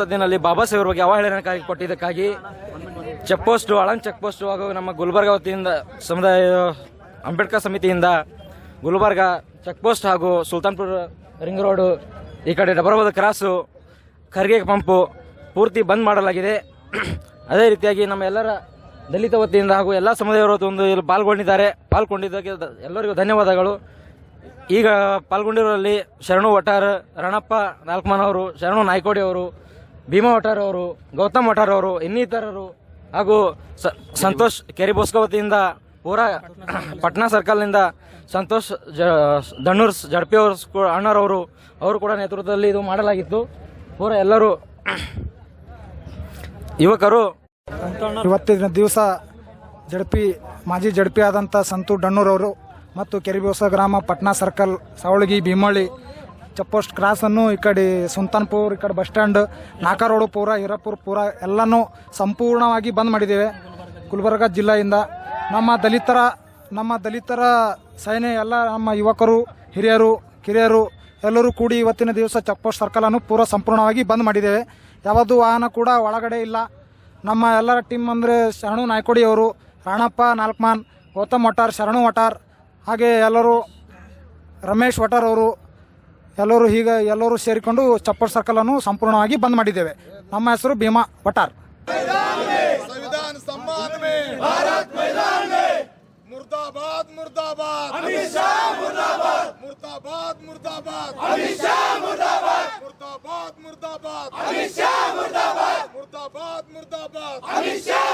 ಸದ್ದಿನಲ್ಲಿ ಬಾಬಾ ಸಾಹೇಬ್ರ ಬಗ್ಗೆ ಅವಹೇಳನಕ್ಕಾಗಿ ಕೊಟ್ಟಿದ್ದಕ್ಕಾಗಿ ಚೆಕ್ ಪೋಸ್ಟ್ ಅಳನ್ ಚೆಕ್ ಪೋಸ್ಟ್ ಹಾಗೂ ನಮ್ಮ ಗುಲ್ಬರ್ಗ ವತಿಯಿಂದ ಸಮುದಾಯ, ಅಂಬೇಡ್ಕರ್ ಸಮಿತಿಯಿಂದ ಗುಲ್ಬರ್ಗ ಚೆಕ್ ಪೋಸ್ಟ್ ಹಾಗೂ ಸುಲ್ತಾನ್ಪುರ ರಿಂಗ್ ರೋಡು ಈ ಕಡೆ ಡಬರಬದ ಕ್ರಾಸು, ಖರ್ಗೆ ಪಂಪು ಪೂರ್ತಿ ಬಂದ್ ಮಾಡಲಾಗಿದೆ. ಅದೇ ರೀತಿಯಾಗಿ ನಮ್ಮ ಎಲ್ಲರ ದಲಿತ ವತಿಯಿಂದ ಹಾಗೂ ಎಲ್ಲ ಸಮುದಾಯವರ ಒಂದು ಇಲ್ಲಿ ಪಾಲ್ಗೊಂಡಿದ್ದಾರೆ. ಪಾಲ್ಗೊಂಡಿದ್ದಕ್ಕೆ ಎಲ್ಲರಿಗೂ ಧನ್ಯವಾದಗಳು. ಈಗ ಪಾಲ್ಗೊಂಡಿರೋರಲ್ಲಿ ಶರಣು ವಟಾರ್ ರಣಪ್ಪ ನಾಲ್ಕಮನವರು ಶರಣು ನಾಯ್ಕೋಡಿ ಅವರು ಭೀಮಾ ಮಠರ್ ಅವರು, ಗೌತಮ್ ಮಠರ್ ಅವರು, ಇನ್ನಿತರರು, ಹಾಗೂ ಸಂತೋಷ್ ಕೆರಿಬೋಸ್ಕ ವತಿಯಿಂದ ಪೂರಾ ಪಟ್ನಾ ಸರ್ಕಲ್ನಿಂದ ಸಂತೋಷ್ ಜ ದಣ್ಣೂರ್ ಜಡ್ಪಿ ಅವರು ಅಣ್ಣರವರು ಅವರು ಕೂಡ ನೇತೃತ್ವದಲ್ಲಿ ಇದು ಮಾಡಲಾಗಿತ್ತು. ಪೂರ ಎಲ್ಲರೂ ಯುವಕರು ಇವತ್ತಿನ ದಿವಸ ಜಡ್ಪಿ, ಮಾಜಿ ಜಡ್ಪಿ ಆದಂಥ ಸಂತು ಡಣ್ಣೂರವರು ಮತ್ತು ಕೆರಿಬೋಸ ಗ್ರಾಮ ಪಟ್ನಾ ಸರ್ಕಲ್, ಸಾವಳಗಿ, ಭೀಮಳ್ಳಿ ಚಪ್ಪೋಸ್ಟ್ ಕ್ರಾಸನ್ನು ಈ ಕಡೆ ಸುಲ್ತಾನ್ಪುರ್, ಈ ಕಡೆ ಬಸ್ ಸ್ಟ್ಯಾಂಡ್ ನಾಕಾ ರೋಡು ಪೂರ, ಹಿರಾಪುರ್ ಪೂರ ಎಲ್ಲನೂ ಸಂಪೂರ್ಣವಾಗಿ ಬಂದ್ ಮಾಡಿದ್ದೇವೆ. ಗುಲ್ಬರ್ಗ ಜಿಲ್ಲೆಯಿಂದ ನಮ್ಮ ದಲಿತರ ನಮ್ಮ ದಲಿತರ ಸೈನ್ಯ ಎಲ್ಲ ನಮ್ಮ ಯುವಕರು, ಹಿರಿಯರು, ಕಿರಿಯರು ಎಲ್ಲರೂ ಕೂಡಿ ಇವತ್ತಿನ ದಿವಸ ಚೆಕ್ಪೋಸ್ಟ್ ಸರ್ಕಲನ್ನು ಪೂರ ಸಂಪೂರ್ಣವಾಗಿ ಬಂದ್ ಮಾಡಿದ್ದೇವೆ. ಯಾವುದು ವಾಹನ ಕೂಡ ಒಳಗಡೆ ಇಲ್ಲ. ನಮ್ಮ ಎಲ್ಲರ ಟೀಮ್ ಅಂದರೆ ಶರಣು ನಾಯ್ಕೋಡಿ ಅವರು, ರಾಣಪ್ಪ, ನಾಲ್ಕಮಾನ್, ಗೌತಮ್ ವಟಾರ್, ಶರಣು ವಟಾರ್, ಹಾಗೆ ಎಲ್ಲರೂ ರಮೇಶ್ ವಟಾರ್ ಅವರು ಎಲ್ಲರೂ ಹೀಗೆ ಎಲ್ಲರೂ ಸೇರಿಕೊಂಡು ಚಪ್ಪರ್ ಸರ್ಕಲನ್ನು ಸಂಪೂರ್ಣವಾಗಿ ಬಂದ್ ಮಾಡಿದ್ದೇವೆ ನಮ್ಮ ಹೆಸರು ಭೀಮಾ ವಟಾರ್ संविधान सम्मान में भारत मैदान में मुर्दाबाद मुर्दाबाद अमित शाह मुर्दाबाद मुर्दाबाद मुर्दाबाद अमित शाह मुर्दाबाद मुर्दाबाद मुर्दाबाद अमित शाह मुर्दाबाद मुर्दाबाद मुर्दाबाद अमित शाह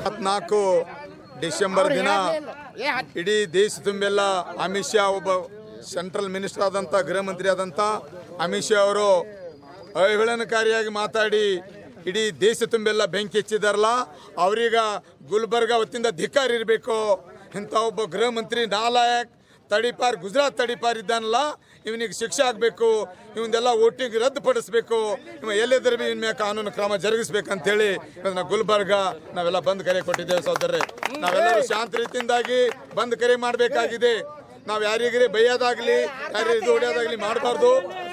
ಇಪ್ಪತ್ನಾಲ್ಕು ಡಿಸೆಂಬರ್ ದಿನ ಇಡೀ ದೇಶ ತುಂಬೆಲ್ಲ ಅಮಿತ್ ಶಾ ಒಬ್ಬ ಸೆಂಟ್ರಲ್ ಮಿನಿಸ್ಟರ್ ಆದಂಥ ಗೃಹ ಮಂತ್ರಿ ಆದಂಥ ಅಮಿತ್ ಶಾ ಅವರು ಅವಹೇಳನಕಾರಿಯಾಗಿ ಮಾತಾಡಿ ಇಡೀ ದೇಶ ತುಂಬೆಲ್ಲ ಬೆಂಕಿ ಹಚ್ಚಿದಾರಲ್ಲ ಅವ್ರೀಗ ಗುಲ್ಬರ್ಗ ಹೊತ್ತಿಂದ ಧಿಕ್ಕಾರ ಇರಬೇಕು. ಇಂಥ ಒಬ್ಬ ಗೃಹ ಮಂತ್ರಿ ನಾಲಾಯಕ್ ತಡಿಪಾರ್ ಗುಜರಾತ್ ತಡಿಪಾರ್ ಇದ್ದಾನಲ್ಲ ಇವನಿಗೆ ಶಿಕ್ಷೆ ಆಗಬೇಕು, ಇವನ್ನೆಲ್ಲ ವೋಟಿಂಗ್ ರದ್ದುಪಡಿಸಬೇಕು, ಇವ ಎಲ್ಲಿದ್ದರೆ ಬಿ ಇನ್ಮೇಲೆ ಕಾನೂನು ಕ್ರಮ ಜರುಗಿಸ್ಬೇಕಂತೇಳಿ ಇವನ್ನ ಗುಲ್ಬರ್ಗ ನಾವೆಲ್ಲ ಬಂದ್ ಕರೆ ಕೊಟ್ಟಿದ್ದೇವೆ ಸಹೋದರರೇ ನಾವೆಲ್ಲರೂ ಶಾಂತ ರೀತಿಯಿಂದಾಗಿ ಬಂದ್ ಕರೆ ಮಾಡಬೇಕಾಗಿದೆ. ನಾವು ಯಾರಿಗರೆ ಬೈಯೋದಾಗ್ಲಿ ಯಾರಿಗೆ ಇದು ಮಾಡಬಾರ್ದು.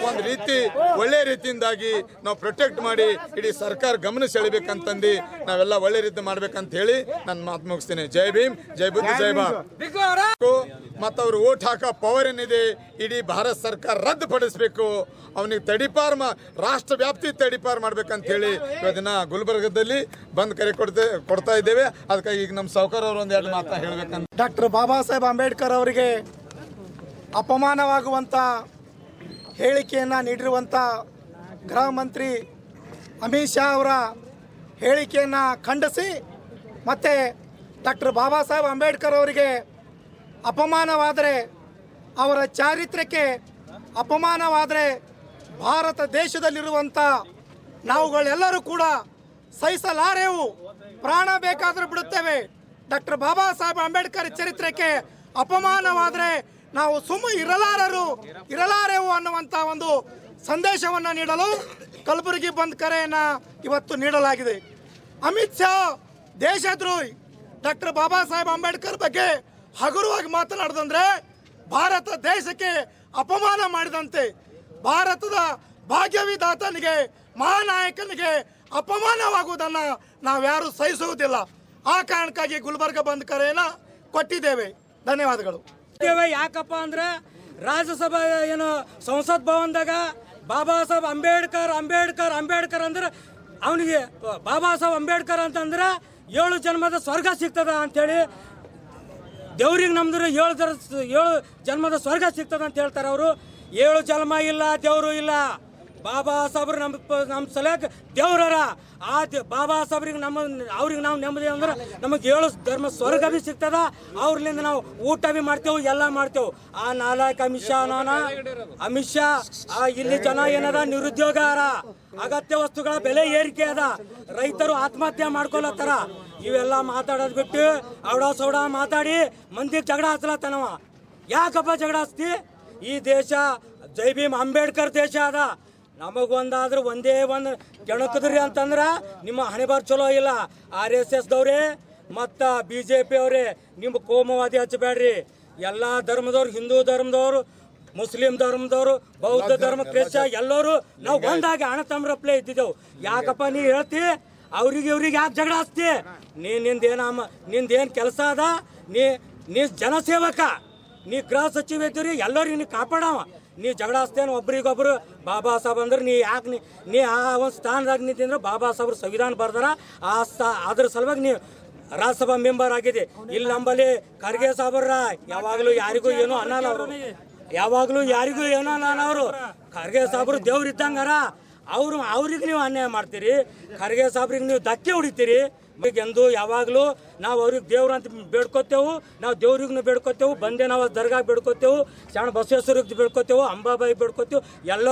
ಒಂದು ರೀತಿ ಒಳ್ಳೆ ರೀತಿಯಿಂದಾಗಿ ನಾವು ಪ್ರೊಟೆಕ್ಟ್ ಮಾಡಿ ಇಡೀ ಸರ್ಕಾರ ಗಮನ ಸೆಳಿಬೇಕಂತಂದು ನಾವೆಲ್ಲ ಒಳ್ಳೆ ರೀತಿ ಮಾಡ್ಬೇಕಂತ ಹೇಳಿ ನನ್ನ ಮಾತು ಮುಗಿಸ್ತೀನಿ. ಜೈ ಭೀಮ್ ಜೈ ಬುದ್ಧ ಜೈ ಬಾ ಮತ್ತು ಅವ್ರು ಓಟ್ ಹಾಕೋ ಪವರ್ ಏನಿದೆ ಇಡೀ ಭಾರತ ಸರ್ಕಾರ ರದ್ದುಪಡಿಸಬೇಕು. ಅವನಿಗೆ ತಡಿಪಾರ್ ಮಾ ರಾಷ್ಟ್ರ ವ್ಯಾಪ್ತಿ ತಡಿಪಾರ್ ಮಾಡ್ಬೇಕಂತ ಹೇಳಿ ಇವತ್ತಿನ ಗುಲ್ಬರ್ಗದಲ್ಲಿ ಬಂದ್ ಕರೆ ಕೊಡ್ತೇ ಕೊಡ್ತಾ ಇದ್ದೇವೆ. ಅದಕ್ಕಾಗಿ ಈಗ ನಮ್ಮ ಸಾವುಕಾರ ಅವರು ಒಂದೆರಡು ಮಾತಾ ಹೇಳ್ಬೇಕಂತ. ಡಾಕ್ಟರ್ ಬಾಬಾ ಸಾಹೇಬ್ ಅಂಬೇಡ್ಕರ್ ಅವರಿಗೆ ಅಪಮಾನವಾಗುವಂಥ ಹೇಳಿಕೆಯನ್ನು ನೀಡಿರುವಂಥ ಗೃಹ ಮಂತ್ರಿ ಅಮಿತ್ ಶಾ ಅವರ ಹೇಳಿಕೆಯನ್ನು ಖಂಡಿಸಿ ಮತ್ತು ಡಾಕ್ಟರ್ ಬಾಬಾ ಸಾಹೇಬ್ ಅಂಬೇಡ್ಕರ್ ಅವರಿಗೆ ಅಪಮಾನವಾದರೆ ಅವರ ಚಾರಿತ್ರ್ಯಕ್ಕೆ ಅಪಮಾನವಾದರೆ ಭಾರತ ದೇಶದಲ್ಲಿರುವಂಥ ನಾವುಗಳೆಲ್ಲರೂ ಕೂಡ ಸಹಿಸಲಾರೆವು. ಪ್ರಾಣ ಬೇಕಾದರೂ ಬಿಡುತ್ತೇವೆ. ಡಾಕ್ಟರ್ ಬಾಬಾ ಸಾಹೇಬ್ ಅಂಬೇಡ್ಕರ್ ಚರಿತ್ರೆಗೆ ಅಪಮಾನವಾದರೆ ನಾವು ಸುಮ್ಮ ಇರಲಾರರು, ಇರಲಾರೆವು ಅನ್ನುವಂಥ ಒಂದು ಸಂದೇಶವನ್ನು ನೀಡಲು ಕಲಬುರಗಿ ಬಂದ್ ಕರೆಯನ್ನು ಇವತ್ತು ನೀಡಲಾಗಿದೆ. ಅಮಿತ್ ಶಾ, ದೇಶದ್ರೋಹಿ, ಡಾಕ್ಟರ್ ಬಾಬಾ ಸಾಹೇಬ್ ಅಂಬೇಡ್ಕರ್ ಬಗ್ಗೆ ಹಗುರವಾಗಿ ಮಾತನಾಡಿದಂದ್ರೆ ಭಾರತ ದೇಶಕ್ಕೆ ಅಪಮಾನ ಮಾಡಿದಂತೆ, ಭಾರತದ ಭಾಗ್ಯವಿದಾತನಿಗೆ ಮಹಾನಾಯಕನಿಗೆ ಅಪಮಾನವಾಗುವುದನ್ನು ನಾವ್ಯಾರು ಸಹಿಸುವುದಿಲ್ಲ. ಆ ಕಾರಣಕ್ಕಾಗಿ ಗುಲ್ಬರ್ಗ ಬಂದ್ ಕರೆಯನ್ನು ಕೊಟ್ಟಿದ್ದೇವೆ. ಧನ್ಯವಾದಗಳು. ಯಾಕಪ್ಪ ಅಂದ್ರೆ ರಾಜ್ಯಸಭಾ ಏನು ಸಂಸತ್ ಭವನದಾಗ ಬಾಬಾ ಸಾಹೇಬ್ ಅಂಬೇಡ್ಕರ್ ಅಂಬೇಡ್ಕರ್ ಅಂಬೇಡ್ಕರ್ ಅಂದ್ರೆ ಅವನಿಗೆ ಬಾಬಾ ಸಾಹೇಬ್ ಅಂಬೇಡ್ಕರ್ ಅಂತಂದ್ರೆ ಏಳು ಜನ್ಮದ ಸ್ವರ್ಗ ಸಿಗ್ತದ ಅಂತೇಳಿ ದೇವ್ರಿಗೆ ನಮ್ದು ಏಳು ಏಳು ಜನ್ಮದ ಸ್ವರ್ಗ ಸಿಗ್ತದ ಅಂತ ಹೇಳ್ತಾರೆ ಅವರು. ಏಳು ಜನ್ಮ ಇಲ್ಲ, ದೇವರು ಇಲ್ಲ. ಬಾಬಾ ಸಾಹೇಬ್ರು ನಮ್ಮ ನಮ್ಮ ಸಲಕ್ ದೇವ್ರರ. ಆ ಬಾಬಾ ಸಾಹೇಬ್ರಿಗೆ ನಮ್ಮ, ಅವ್ರಿಗೆ ನಾವು ನೆಮ್ಮದಿ ಅಂದ್ರೆ ನಮಗೆ ಏಳು ಧರ್ಮ ಸ್ವರ್ಗ ಭೀ ಸಿಗ್ತದ. ಅವ್ರಲಿಂದ ನಾವು ಊಟ ಭೀ ಮಾಡ್ತೇವೆ, ಎಲ್ಲ ಮಾಡ್ತೇವೆ. ಆ ನಾಲ್ಕು ಅಮಿತ್ ಶಾ ನಾನ, ಅಮಿತ್ ಶಾ, ಆ ಇಲ್ಲಿ ಜನ ಏನದ? ನಿರುದ್ಯೋಗ ಅರ ಅಗತ್ಯ ವಸ್ತುಗಳ ಬೆಲೆ ಏರಿಕೆ ಅದ. ರೈತರು ಆತ್ಮಹತ್ಯೆ ಮಾಡ್ಕೊಳತ್ತಾರ ಇವೆಲ್ಲ ಮಾತಾಡೋದ್ ಬಿಟ್ಟು ಅವಡ ಸೌಡ ಮಾತಾಡಿ ಮಂದಿಗೆ ಜಗಳ ಹಚ್ಲತ್ತನವ. ಯಾಕಪ್ಪ ಜಗಳ ಹಚ್ತಿ? ಈ ದೇಶ ಜೈ ಭೀಮ್ ಅಂಬೇಡ್ಕರ್ ದೇಶ ಅದ. ನಮಗೊಂದಾದ್ರೂ ಒಂದೇ ಒಂದು ಕೆಣಕದ್ರಿ ಅಂತಂದ್ರ ನಿಮ್ಮ ಹಣೆಬಾರ್ ಚಲೋ ಇಲ್ಲ. ಆರ್ ಎಸ್ ಎಸ್ ದವ್ರೆ ಮತ್ತ ಬಿ ಜೆ ಪಿ ಅವರೇ ನಿಮ್ಮ ಕೋಮವಾದಿ ಹಚ್ಚಬೇಡ್ರಿ ಎಲ್ಲಾ ಧರ್ಮದವ್ರು ಹಿಂದೂ ಧರ್ಮದವ್ರು ಮುಸ್ಲಿಂ ಧರ್ಮದವರು ಬೌದ್ಧ ಧರ್ಮ ಕ್ರಿಶ್ಚ ಎಲ್ಲರೂ ನಾವು ಒಂದಾಗಿ ಹಣ ತಮ್ಮರಪ್ಲೆ ಇದ್ದಿದ್ದೆವು. ಯಾಕಪ್ಪ ನೀ ಹೇಳ್ತಿ? ಅವ್ರಿಗೆ ಇವ್ರಿಗೆ ಯಾಕೆ ಜಗಳ ಹಚ್ತಿ? ನೀ ನಿಂದೇನಮ್ಮ ನಿಂದೇನು ಕೆಲಸ ಅದ? ನೀ ನೀ ಜನಸೇವಕ ನೀ ಗೃಹ ಸಚಿವ ಇದ್ದೀರಿ ಎಲ್ಲರಿಗೂ ನೀ ಕಾಪಾಡವ. ನೀ ಜಗಳ ಹಚ್ತೇನೆ ಒಬ್ರಿಗೊಬ್ರು ಬಾಬಾ ಸಾಹೇಬ್ ಅಂದ್ರೆ ನೀ ಯಾಕೆ ನೀ ನೀ ಆ ಒಂದು ಸ್ಥಾನದಾಗ ನಿಂತಿದ್ರೆ ಬಾಬಾ ಸಾಹೇಬ್ರು ಸಂವಿಧಾನ ಬರ್ದಾರ. ಆ ಸ್ಥಾ ಅದ್ರ ಸಲುವಾಗಿ ನೀವು ರಾಜ್ಯಸಭಾ ಮೆಂಬರ್ ಆಗಿದೆ ಇಲ್ಲಿ ನಂಬಲ್ಲಿ ಖರ್ಗೆ ಸಾಹೇಬ್ರ ಯಾವಾಗಲೂ ಯಾರಿಗೂ ಏನೋ ಅನ್ನಲ್ಲ ಅವರು. ಯಾವಾಗಲೂ ಯಾರಿಗೂ ಏನೋ ಅನ್ನಲ್ಲ ಅವರು. ಖರ್ಗೆ ಸಾಬ್ರು ದೇವ್ರು ಇದ್ದಂಗಾರ. ಅವ್ರು ಅವ್ರಿಗೆ ನೀವು ಅನ್ಯಾಯ ಮಾಡ್ತೀರಿ, ಖರ್ಗೆ ಸಾಬ್ರಿಗೆ ನೀವು ಧಕ್ಕೆ ಹೊಡಿತೀರಿ. ಎಂದು ಯಾವಾಗಲೂ ನಾವು ಅವ್ರಿಗೆ ದೇವ್ರು ಅಂತ ಬೇಡ್ಕೋತೇವು, ನಾವು ದೇವ್ರಿಗೂ ಬೇಡ್ಕೋತೇವು, ಬಂದೆ ನಾವು ದರ್ಗಾಗ ಬೇಡ್ಕೋತೇವು ಶರಣ ಬಸವೇಶ್ವರಿಗೆ ಬೇಡ್ಕೋತೇವು ಅಂಬಾಬಾಯಿ ಬೇಡ್ಕೋತೇವು, ಎಲ್ಲ